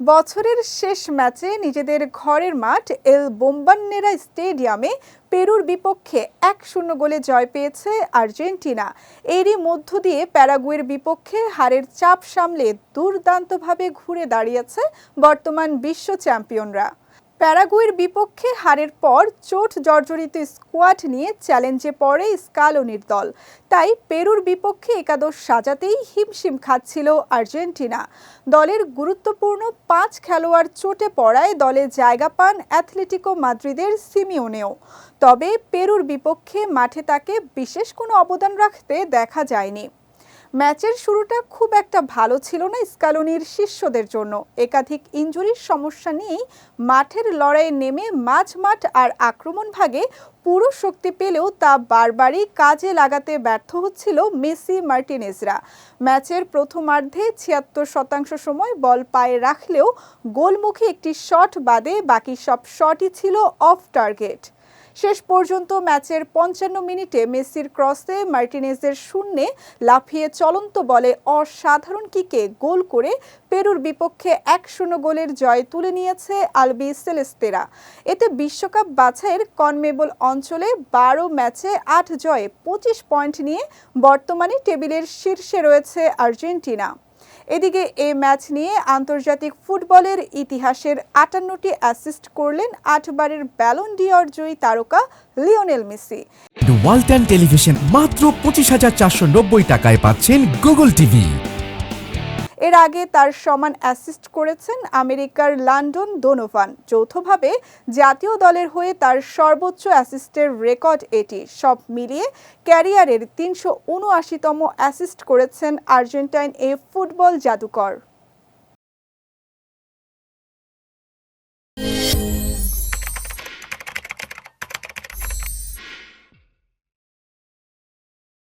বছরের শেষ ম্যাচে নিজেদের ঘরের মাঠ এল বোম্বান্নেরা স্টেডিয়ামে পেরুর বিপক্ষে এক শূন্য গোলে জয় পেয়েছে আর্জেন্টিনা। এরই মধ্য দিয়ে প্যারাগুয়ের বিপক্ষে হারের চাপ সামলে দুর্দান্তভাবে ঘুরে দাঁড়িয়েছে বর্তমান বিশ্ব চ্যাম্পিয়নরা। প্যারাগুয়ের বিপক্ষে হারের পর চোট জর্জরিত স্কোয়াড নিয়ে চ্যালেঞ্জে পড়ে স্কালোনির দল। তাই পেরুর বিপক্ষে একাদশ সাজাতেই হিমশিম খাচ্ছিল আর্জেন্টিনা। দলের গুরুত্বপূর্ণ পাঁচ খেলোয়াড় চোটে পড়ায় দলে জায়গা পান অ্যাথলেটিকো মাদ্রিদের সিমিওনেও। তবে পেরুর বিপক্ষে মাঠে তাকে বিশেষ কোনো অবদান রাখতে দেখা যায়নি। ম্যাচের শুরুটা খুব একটা ভালো ছিল না স্কালোনির শিষ্যদের জন্য। একাধিক ইঞ্জুরির সমস্যা নিয়েই মাঠের লড়াইয়ে নেমে মাঝ মাঠ আর আক্রমণ ভাগে পুরো শক্তি পেলেও তা বারবারই কাজে লাগাতে ব্যর্থ হচ্ছিল মেসি মার্টিনেজরা। ম্যাচের প্রথমার্ধে ছিয়াত্তর শতাংশ সময় বল পায়ে রাখলেও গোলমুখী একটি শট বাদে বাকি সব শটই ছিল অফ টার্গেট। শেষ পর্যন্ত ম্যাচের পঞ্চান্ন মিনিটে মেসির ক্রসে মার্টিনেজের শূন্যে লাফিয়ে চলন্ত বলে অসাধারণ কিকে গোল করে পেরুর বিপক্ষে এক শূন্য গোলের জয় তুলে নিয়েছে আলবি সেলেস্তেরা। এতে বিশ্বকাপ বাছাইয়ের কনমেবল অঞ্চলে বারো ম্যাচে আট জয়ে পঁচিশ পয়েন্ট নিয়ে বর্তমানে টেবিলের শীর্ষে রয়েছে আর্জেন্টিনা। এদিকে এই ম্যাচ নিয়ে আন্তর্জাতিক ফুটবলের ইতিহাসের আটান্নটি অ্যাসিস্ট করলেন আটবারের ব্যালন ডিঅর জয়ী তারকা লিওনেল মেসি। ওয়ালটন টেলিভিশন মাত্র পঁচিশ হাজার চারশো নব্বই টাকায় পাচ্ছেন গুগল টিভি এর আগে তার সমান অ্যাসিস্ট করেছেন আমেরিকার লন্ডন দোনোভান যৌথভাবে জাতীয় দলের হয়ে তার সর্বোচ্চ অ্যাসিস্টের রেকর্ড এটি। সব মিলিয়ে ক্যারিয়ারের তিনশো উনআশিতম অ্যাসিস্ট করেছেন আর্জেন্টাইন এ ফুটবল জাদুকর।